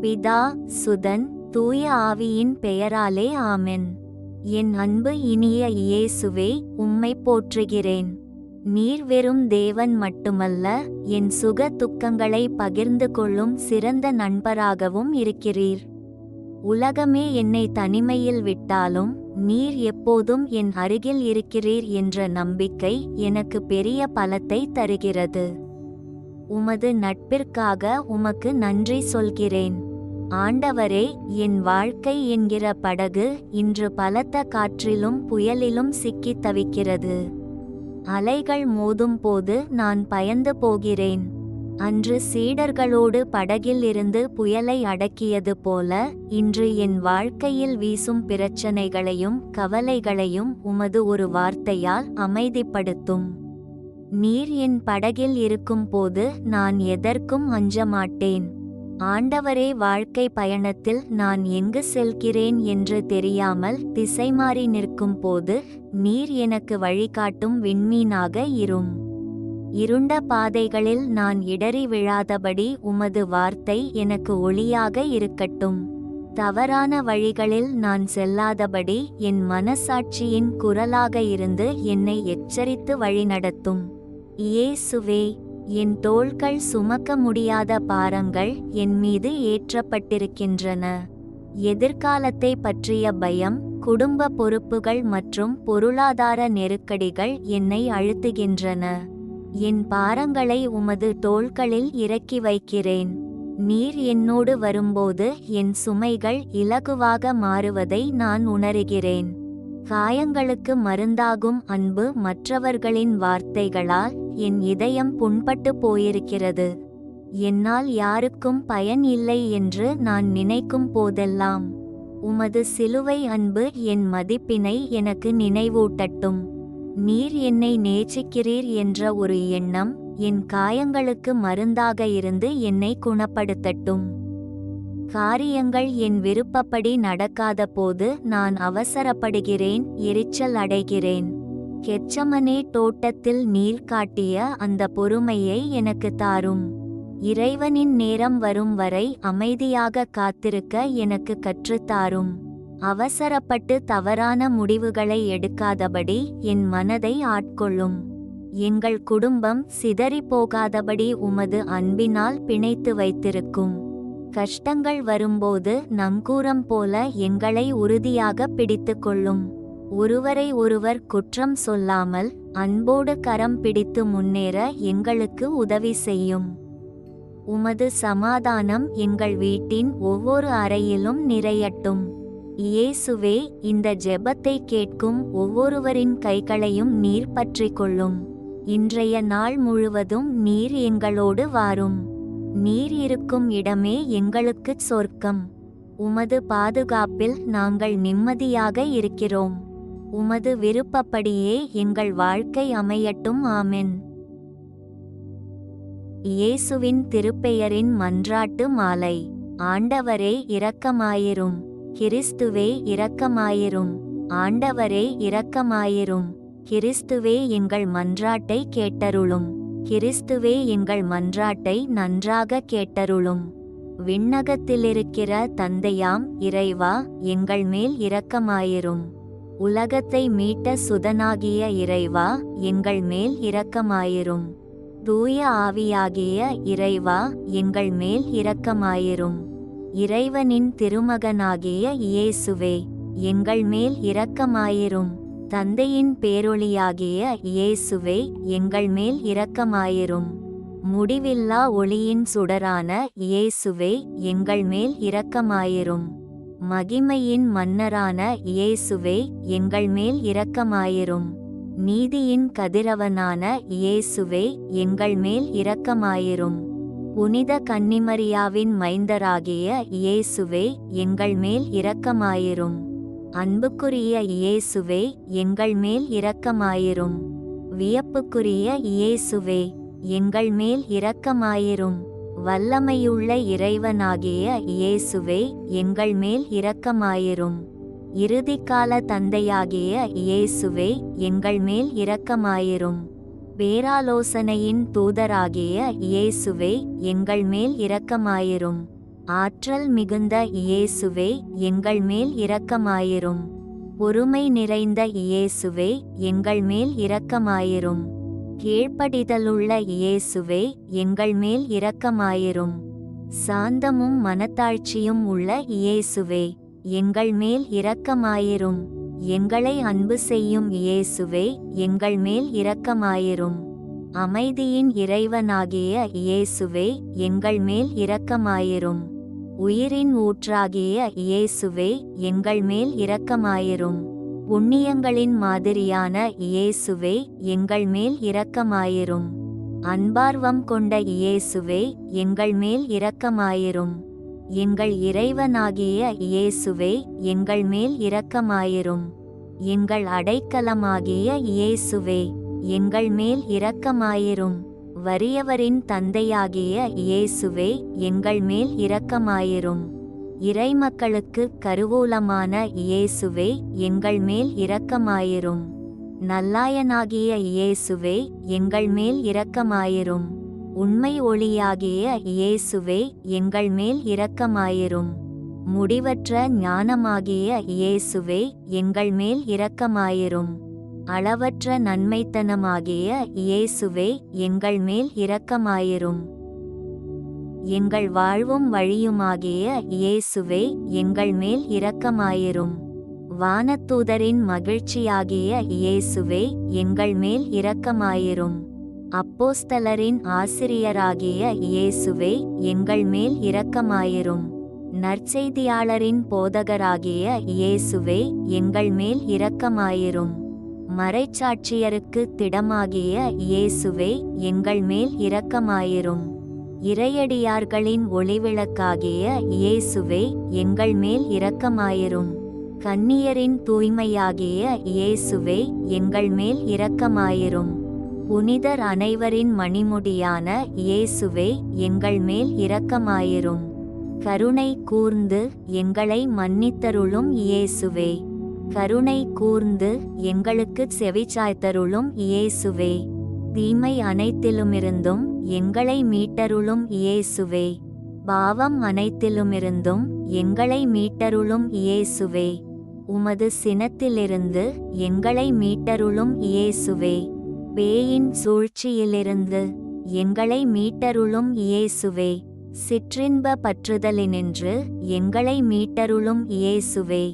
பிதா சுதன் தூய ஆவியின் பெயராலே ஆமென். என் அன்பு இனிய இயேசுவே உம்மை போற்றுகிறேன். நீர் வெறும் தேவன் மட்டுமல்ல என் சுக துக்கங்களை பகிர்ந்து கொள்ளும் சிறந்த நண்பராகவும் இருக்கிறீர். உலகமே என்னை தனிமையில் விட்டாலும் நீர் எப்போதும் என் அருகில் இருக்கிறீர் என்ற நம்பிக்கை எனக்கு பெரிய பலத்தை தருகிறது. உமது நட்பிற்காக உமக்கு நன்றி சொல்கிறேன். ஆண்டவரே என் வாழ்க்கை என்கிற படகு இன்று பலத்த காற்றிலும் புயலிலும் சிக்கித் தவிக்கிறது. அலைகள் மோதும் போது நான் பயந்து போகிறேன். அன்று சீடர்களோடு படகில் இருந்து புயலை அடக்கியது போல இன்று என் வாழ்க்கையில் வீசும் பிரச்சனைகளையும் கவலைகளையும் உமது ஒரு வார்த்தையால் அமைதிப்படுத்தும். நீர் என் படகில் இருக்கும்போது நான் எதற்கும் அஞ்ச மாட்டேன். ஆண்டவரே வாழ்க்கை பயணத்தில் நான் எங்கு செல்கிறேன் என்று தெரியாமல் திசை மாறி நிற்கும் போது நீர் எனக்கு வழிகாட்டும் விண்மீனாக இரும். இருண்ட பாதைகளில் நான் இடறி விழாதபடி உமது வார்த்தை எனக்கு ஒளியாக இருக்கட்டும். தவறான வழிகளில் நான் செல்லாதபடி என் மனசாட்சியின் குரலாக இருந்து என்னை எச்சரித்து வழிநடத்தும். இயேசுவே என் தோள்கள் சுமக்க முடியாத பாரங்கள் என் மீது ஏற்றப்பட்டிருக்கின்றன. எதிர்காலத்தை பற்றிய பயம் குடும்ப பொறுப்புகள் மற்றும் பொருளாதார நெருக்கடிகள் என்னை அழுத்துகின்றன. என் பாரங்களை உமது தோள்களில் இறக்கி வைக்கிறேன். நீர் என்னோடு வரும்போது என் சுமைகள் இலகுவாக மாறுவதை நான் உணருகிறேன். காயங்களுக்கு மருந்தாகும் அன்பு மற்றவர்களின் வார்த்தைகளால் என் இதயம் புண்பட்டு போயிருக்கிறது. என்னால் யாருக்கும் பயன் இல்லை என்று நான் நினைக்கும் போதெல்லாம் உமது சிலுவை அன்பு என் மதிப்பினை எனக்கு நினைவூட்டட்டும். நீர் என்னை நேசிக்கிறீர் என்ற ஒரு எண்ணம் என் காயங்களுக்கு மருந்தாக இருந்து என்னை குணப்படுத்தட்டும். காரியங்கள் என் விருப்பப்படி நடக்காத போது நான் அவசரப்படுகிறேன் எரிச்சல் அடைகிறேன். கெச்சமனே தோட்டத்தில் நீர் காட்டிய அந்த பொறுமையை எனக்கு தாரும். இறைவனின் நேரம் வரும் வரை அமைதியாக காத்திருக்க எனக்கு கற்றுத்தாரும் அவசரப்பட்டு தவறான முடிவுகளை எடுக்காதபடி என் மனதை ஆட்கொள்ளும். எங்கள் குடும்பம் சிதறி போகாதபடி உமது அன்பினால் பிணைத்து வைத்திருக்கும். கஷ்டங்கள் வரும்போது நங்கூரம் போல எங்களை உறுதியாக பிடித்து கொள்ளும். ஒருவரை ஒருவர் குற்றம் சொல்லாமல் அன்போடு கரம் பிடித்து முன்னேற எங்களுக்கு உதவி செய்யும். உமது சமாதானம் எங்கள் வீட்டின் ஒவ்வொரு அறையிலும் நிறையட்டும். இயேசுவே இந்த ஜெபத்தை கேட்கும் ஒவ்வொருவரின் கைகளையும் நீர் பற்றி கொள்ளும். இன்றைய நாள் முழுவதும் நீர் எங்களோடு வாரும். நீர் இருக்கும் இடமே எங்களுக்குச் சொர்க்கம். உமது பாதுகாப்பில் நாங்கள் நிம்மதியாக இருக்கிறோம். உமது விருப்பப்படியே எங்கள் வாழ்க்கை அமையட்டும் ஆமென். இயேசுவின் திருப்பெயரின் மன்றாட்டு மாலை. ஆண்டவரே இரக்கமாயிரும். கிறிஸ்துவே இரக்கமாயிரும். ஆண்டவரே இரக்கமாயிரும். கிறிஸ்துவே எங்கள் மன்றாட்டை கேட்டருளும். கிறிஸ்துவே எங்கள் மன்றாட்டை நன்றாக கேட்டருளும். விண்ணகத்திலிருக்கிற தந்தையாம் இறைவா எங்கள் மேல் இரக்கமாயிரும். உலகத்தை மீட்ட சுதனாகிய இறைவா எங்கள் மேல் இரக்கமாயிரும். தூய ஆவியாகிய இறைவா எங்கள் மேல் இரக்கமாயிரும். இறைவனின் திருமகனாகிய இயேசுவே எங்கள் மேல் இரக்கமாயிரும். தந்தையின் பேரொளியாகிய இயேசுவே எங்கள் மேல் இரக்கமாயிரும். முடிவில்லா ஒளியின் சுடரான இயேசுவே எங்கள் மேல் இரக்கமாயிரும். மகிமையின் மன்னரான இயேசுவே எங்கள் மேல் இரக்கமாயிரும். நீதியின் கதிரவனான இயேசுவே எங்கள் மேல் இரக்கமாயிரும். புனித கன்னிமரியாவின் மைந்தராகிய இயேசுவே எங்கள் மேல் இரக்கமாயிரும். அன்புக்குரிய இயேசுவே எங்கள் மேல் இரக்கமாயிரும். வியப்புக்குரிய இயேசுவே எங்கள் மேல் இரக்கமாயிரும். வல்லமையுள்ள இறைவனாகிய இயேசுவே எங்கள் மேல் இரக்கமாயிரும். இறுதிக்கால தந்தையாகிய இயேசுவே எங்கள் மேல் இரக்கமாயிரும். பேராலோசனையின் தூதராகிய இயேசுவே எங்கள் மேல் இரக்கமாயிரும். ஆற்றல் மிகுந்த இயேசுவே எங்கள் மேல் இரக்கமாயிரும். பொறுமை நிறைந்த இயேசுவே எங்கள் மேல் இரக்கமாயிரும். கீழ்ப்படிதலுள்ள இயேசுவே எங்கள் மேல் இரக்கமாயிரும். சாந்தமும் மனத்தாழ்ச்சியும் உள்ள இயேசுவே எங்கள் மேல் இரக்கமாயிரும். எங்களை அன்பு செய்யும் இயேசுவே எங்கள் மேல் இரக்கமாயிரும். அமைதியின் இறைவனாகிய இயேசுவே எங்கள் மேல் இரக்கமாயிரும். உயிரின் ஊற்றாகிய இயேசுவே எங்கள் மேல் இரக்கமாயிரும். புண்ணியங்களின் மாதிரியான இயேசுவே எங்கள் மேல் இரக்கமாயிரும். அன்பார்வம் கொண்ட இயேசுவே எங்கள் மேல் இரக்கமாயிரும். எங்கள் இறைவனாகிய இயேசுவே எங்கள் மேல் இரக்கமாயிரும். எங்கள் அடைக்கலமாகிய இயேசுவே எங்கள் மேல் இரக்கமாயிரும். வறியவரின் தந்தையாகிய இயேசுவே எங்கள் மேல் இரக்கமாயிரும். இறைமக்களுக்கு கருவூலமான இயேசுவே எங்கள் மேல் இரக்கமாயிரும். நல்லாயனாகிய இயேசுவே எங்கள் மேல் இரக்கமாயிரும். உண்மை ஒளியாகிய இயேசுவே எங்கள் மேல் இரக்கமாயிரும். முடிவற்ற ஞானமாகிய இயேசுவே எங்கள் மேல் இரக்கமாயிரும். அளவற்ற நன்மைத்தனமாகிய இயேசுவே எங்கள் மேல் இரக்கமாயிரும். எங்கள் வாழ்வும் வழியுமாகிய இயேசுவே எங்கள் மேல் இரக்கமாயிரும். வானத்தூதரின் மகிழ்ச்சியாகிய இயேசுவே எங்கள் மேல் இரக்கமாயிரும். அப்போஸ்தலரின் ஆசிரியராகிய இயேசுவே எங்கள் மேல் இரக்கமாயிரும். நற்செய்தியாளரின் போதகராகிய இயேசுவே எங்கள் மேல் இரக்கமாயிரும். மறைச்சாட்சியருக்கு திடமாகிய இயேசுவே எங்கள் மேல் இரக்கமாயிரும். இறையடியார்களின் ஒளிவிளக்காகிய இயேசுவே எங்கள் மேல் இரக்கமாயிரும். கன்னியரின் தூய்மையாகிய இயேசுவே எங்கள் மேல் இரக்கமாயிரும். புனிதர் அனைவரின் மணிமுடியான இயேசுவே எங்கள் மேல் இரக்கமாயிரும். கருணை கூர்ந்து எங்களை மன்னித்தருளும் இயேசுவே. கருணை கூர்ந்து எங்களுக்கு செவிச்சாய்த்தருளும் இயேசுவே. தீமை அனைத்திலுமிருந்தும் எங்களை மீட்டருளும் இயேசுவே. பாவம் அனைத்திலுமிருந்தும் எங்களை மீட்டருளும் இயேசுவே. உமது சினத்திலிருந்து எங்களை மீட்டருளும் இயேசுவே. பேயின் சூழ்ச்சியிலிருந்து எங்களை மீட்டருளும் இயேசுவே. சிற்றின்ப பற்றுதலினின்று எங்களை மீட்டருளும் இயேசுவே.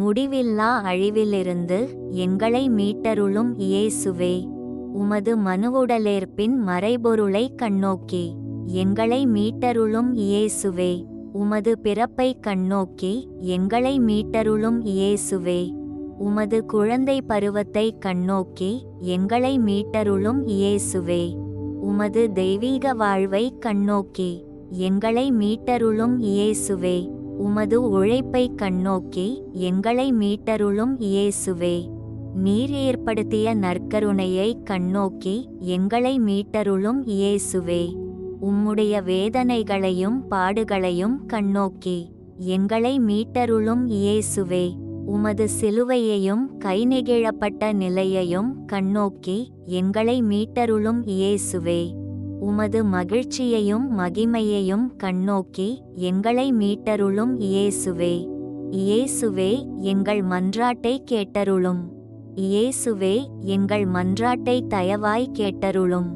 முடிவில்லா அழிவிலிருந்து எங்களை மீட்டருளும் இயேசுவே. உமது மனுவுடலேற்பின் மறைபொருளை கண்ணோக்கி. எங்களை மீட்டருளும் இயேசுவே. உமது பிறப்பை கண்ணோக்கி. எங்களை மீட்டருளும் இயேசுவே. உமது குழந்தை பருவத்தை கண்ணோக்கி. எங்களை மீட்டருளும் இயேசுவே. உமது தெய்வீக வாழ்வை கண்ணோக்கி. எங்களை மீட்டருளும் இயேசுவே. உமது உழைப்பை கண்ணோக்கி. எங்களை மீட்டருளும் இயேசுவே. நீர் ஏற்படுத்திய நற்கருணையை கண்ணோக்கி எங்களை மீட்டருளும் இயேசுவே. உம்முடைய வேதனைகளையும் பாடுகளையும் கண்ணோக்கி எங்களை மீட்டருளும் இயேசுவே. உமது சிலுவையையும் கை நெகிழப்பட்ட நிலையையும் கண்ணோக்கி எங்களை மீட்டருளும் இயேசுவே. உமது மகிழ்ச்சியையும் மகிமையையும் கண்ணோக்கி எங்களை மீட்டருளும் இயேசுவே. இயேசுவே எங்கள் மன்றாட்டை கேட்டருளும். இயேசுவே எங்கள் மன்றாட்டை தயவாய் கேட்டருளும்.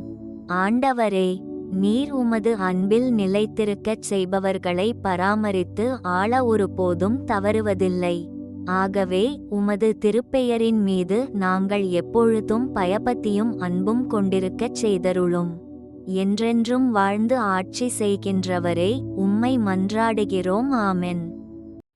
ஆண்டவரே நீர் உமது அன்பில் நிலைத்திருக்கச் செய்பவர்களை பராமரித்து ஆள ஒருபோதும் தவறுவதில்லை. ஆகவே உமது திருப்பெயரின் மீது நாங்கள் எப்பொழுதும் பயபத்தியும் அன்பும் கொண்டிருக்கச் செய்தருளும். என்றென்றும் வாழ்ந்து ஆட்சி செய்கின்றவரே உம்மை மன்றாடுகிறோம் ஆமென்.